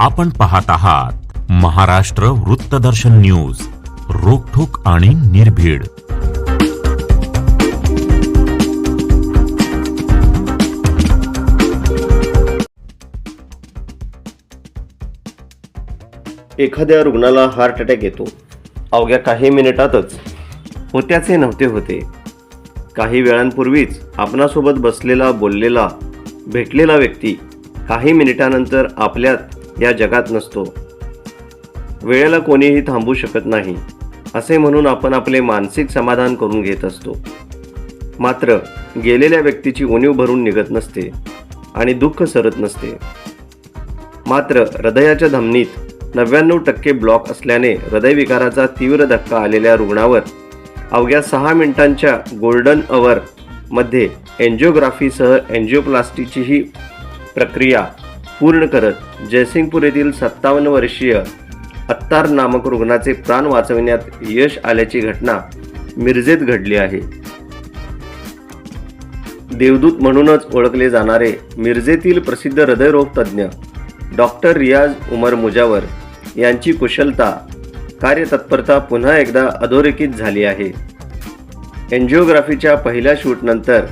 आपण पाहत आहात महाराष्ट्र वृत्तदर्शन न्यूज रोखोक आणि निर्भीड. एखाद्या रुग्णाला हार्ट अटॅक येतो. अवघ्या काही मिनिटातच. होत्याचे नव्हते होते. काही वेळांपूर्वीच आपणासोबत बसलेला बोललेला भेटलेला व्यक्ती काही मिनिटानंतर आपल्यात या जगात नसतो. वेळेला कोणीही थांबू शकत नाही असे म्हणून आपण आपले मानसिक समाधान करून घेत असतो. मात्र गेलेल्या व्यक्तीची उणीव भरून निघत नसते आणि दुःख सरत नसते. मात्र हृदयाच्या धमनीत नव्याण्णव टक्के ब्लॉक असल्याने हृदयविकाराचा तीव्र धक्का आलेल्या रुग्णावर अवघ्या सहा मिनिटांच्या गोल्डन अवर मध्ये एन्जिओग्राफीसह एन्जिओप्लास्टीचीही प्रक्रिया पूर्ण करत जयसिंगपूर येथील सत्तावन्न वर्षीय अत्तार नामक रुग्णाचे प्राण वाचविण्यात यश आल्याची घटना मिरजेत घडली आहे. देवदूत म्हणूनच ओळखले जाणारे मिरजेतील प्रसिद्ध हृदयरोग तज्ज्ञ डॉक्टर रियाज उमर मुजावर यांची कुशलता कार्यतत्परता पुन्हा एकदा अधोरेखित झाली आहे. एन्जिओग्राफीच्या पहिल्या शूटनंतर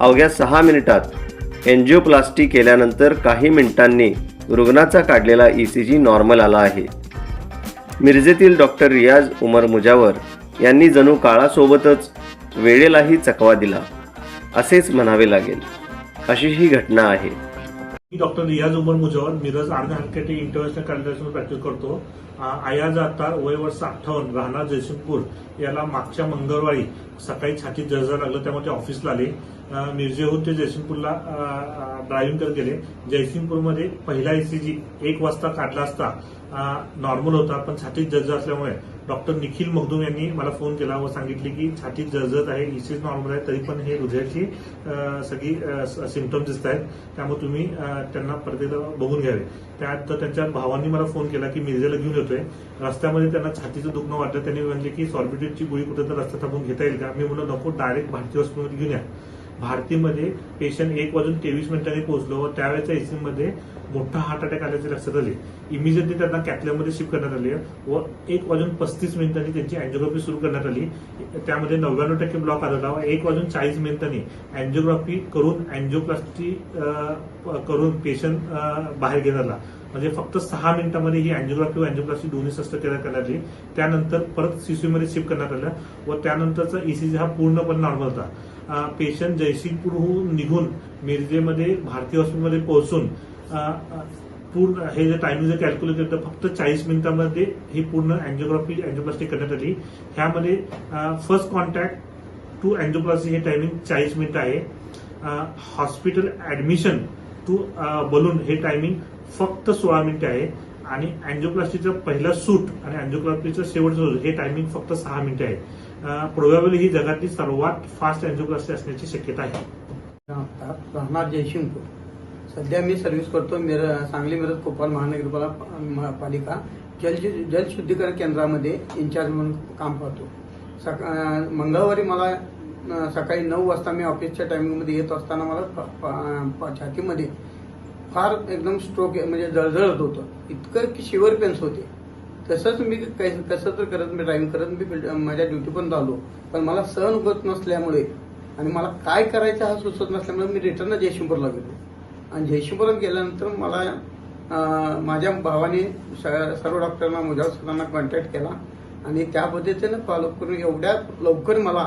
अवघ्या सहा मिनिटात एन्जिओप्लास्टी केल्यानंतर काही मिनिटांनी रुग्णाचा काढलेला ई सी जी नॉर्मल आला आहे. मिरजेतील डॉक्टर रियाज उमर मुजावर यांनी जणू काळासोबतच वेळेलाही चकवा दिला असेच म्हणावे लागेल. अशी ही घटना आहे. मी डॉक्टर रियाज उमर मुजावर मिरज आर्ध हलकेटी इंटरनॅशनल कॅलिब्रेशन प्रॅक्टिस करतो. आयाज आता वय वर्ष अठ्ठावन्न राहणार जयसिंगपूर. याला मागच्या मंगळवारी सकाळी छातीत जळजळ लागलं त्यामुळे ते ऑफिसला आले. मिरजेहून ते जयसिंगपूरला ड्रायव्हिंग करत गेले. जयसिंगपूरमध्ये पहिला एसीजी एक वाजता काढला असता नॉर्मल होता पण छातीत जळजळ असल्यामुळे डॉक्टर निखिल मखदूम यांनी मला फोन केला व सांगितले की छातीत जळजळ आहे इसीज नॉर्मल आहे तरी पण हे हृदयाची सगळी सिमटम्स दिसत आहेत. त्यामुळे तुम्ही त्यांना परत बघून घ्यावे. त्यात त्यांच्या भावांनी मला फोन केला की मिरजेला घेऊन येतोय. रस्त्यामध्ये त्यांना छातीचं दुखणं वाटलं. त्यांनी म्हणले की सॉर्बिटेडची गोळी कुठे तर रस्त्यात थांबून घेता येईल का? मी म्हणलं नको डायरेक्ट भारतीय हॉस्पिटलमध्ये घेऊन या. भारतीमध्ये पेशंट एक वाजून तेवीस मिनिटांनी पोहोचलो व त्यावेळेच्या एसीमध्ये मोठा हार्ट अटॅक आल्याचे लक्षात आले. इमिजिएटली त्यांना कॅथलॅबमध्ये शिफ्ट करण्यात आले व एक वाजून पस्तीस मिनिटांनी त्यांची अँजिओग्राफी सुरू करण्यात आली. त्यामध्ये नव्याण्णव टक्के ब्लॉक आढळला व एक वाजून चाळीस मिनिटांनी अँजिओग्राफी करून अँजिओप्लास्टी करून पेशंट बाहेर घेण्यात आला. म्हणजे फक्त सहा मिनिटांमध्ये ही अँजिओग्राफी व अँजिओग्राफी दोन्ही शस्त्रक्रिया करण्यात आली त्यानंतर परत सीसीयूमध्ये शिफ्ट करण्यात आलं व त्यानंतरचा ईसीजी हा पूर्णपणे नॉर्मल होता. पेशंट जयसिंगपूरहून निघून मिरजेमध्ये भारतीय हॉस्पिटलमध्ये पोहोचून पूर्ण हे जे टायमिंग जर कॅल्क्युलेट केलं तर फक्त चाळीस मिनिटांमध्ये ही पूर्ण अँजिओग्राफी अँजिओप्लास्टी करण्यात आली. ह्यामध्ये फर्स्ट कॉन्टॅक्ट टू अँजिओप्लास्टी हे टायमिंग चाळीस मिनिटं आहे. हॉस्पिटल ऍडमिशन टू बलून हे टायमिंग फक्त सोळा मिनिटे आहे. आणि अँजिओप्लास्टीचं पहिलं सूट आणि अँजिओप्लास्टीचं शेवटचं सूट हे टायमिंग फक्त सहा मिनिटे आहे. प्रोबॅबली ही जगातली सर्वात फास्ट अँजिओप्लास्टी असण्याची शक्यता आहे. राहणार जयसिंगपूर. सध्या मी सर्व्हिस करतो मिर सांगली मिरज कोपाल महानगरपाला पालिका. जल जलशुद्धीकरण केंद्रामध्ये इन्चार्ज म्हणून काम पाहतो. सका मंगळवारी मला सकाळी नऊ वाजता मी ऑफिसच्या टायमिंगमध्ये येत असताना मला प- छातीमध्ये फार एकदम स्ट्रोक म्हणजे जळजळत होतं. इतकं की शिवर पेन्स होते. तसंच मी काही कसं तर करत मी ड्रायव्हिंग करत मी माझ्या ड्युटी पण झालो. पण मला सहन होत नसल्यामुळे आणि मला काय करायचं हा सुचत नसल्यामुळे मी रिटर्न जयशिंपूरला गेलो. आणि जयशिंपूरला गेल्यानंतर मला माझ्या भावाने सर्व डॉक्टरांना मुजावर सरांना कॉन्टॅक्ट केला. आणि त्या पद्धतीनं फॉलो करून एवढ्या लवकर मला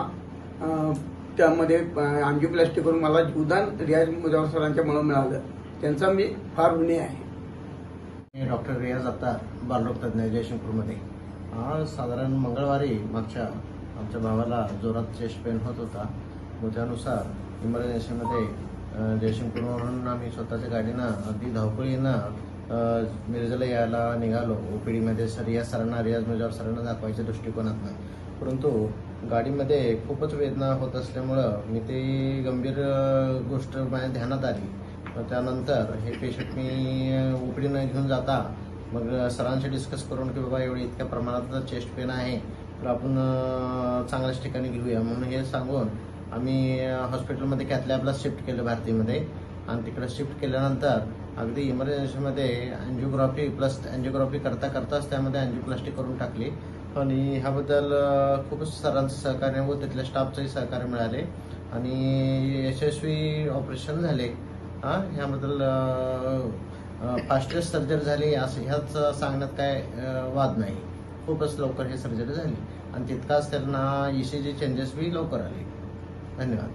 त्यामध्ये त्यामध्ये प्लॅस्टिक करून मला जीवदान रियाज मुजावर सरांच्या मुळे मिळालं. त्यांचा मी फार ऋणी आहे. मी डॉक्टर रियाज आता बालरोग तज्ञ जयशंपूरमध्ये आज साधारण मंगळवारी मागच्या आमच्या भावाला जोरात चेस्ट पेन होत होता. व त्यानुसार इमर्जन्सीमध्ये अ, जयशंपूरवरून आम्ही स्वतःच्या गाडीनं अगदी धावपळीनं मिरजला यायला निघालो. ओ पी डीमध्ये सर रियाज सरांना रियाज मुजावर सरांना दाखवायच्या दृष्टिकोनातनं. परंतु गाडीमध्ये खूपच वेदना होत असल्यामुळं मी ते गंभीर गोष्ट माझ्या ध्यानात आली. मग त्यानंतर हे पेशंट मी उपडीनं घेऊन जाता मग सरांशी डिस्कस करून की बाबा एवढी इतक्या प्रमाणात चेस्ट पेन आहे तर आपण चांगल्याच ठिकाणी घेऊया. म्हणून हे सांगून आम्ही हॉस्पिटलमध्ये कॅथलॅबला शिफ्ट केलं भारतीमध्ये. आणि तिकडे शिफ्ट केल्यानंतर अगदी इमर्जन्सीमध्ये अँजिओग्राफी प्लस अँजिओग्राफी करता करताच त्यामध्ये अँजिओप्लास्टिक करून टाकली. आणि ह्याबद्दल खूपच सरांचं सहकार्य व तिथल्या स्टाफचंही सहकार्य मिळाले. आणि यशस्वी ऑपरेशन झाले. हां ह्याबद्दल फास्टेस्ट सर्जरी झाली असं ह्याच सांगण्यात काय वाद नाही. खूपच लवकर ही सर्जरी झाली. आणि तितकाच त्यांना ई सी जी चेंजेस बी लवकर आले. धन्यवाद.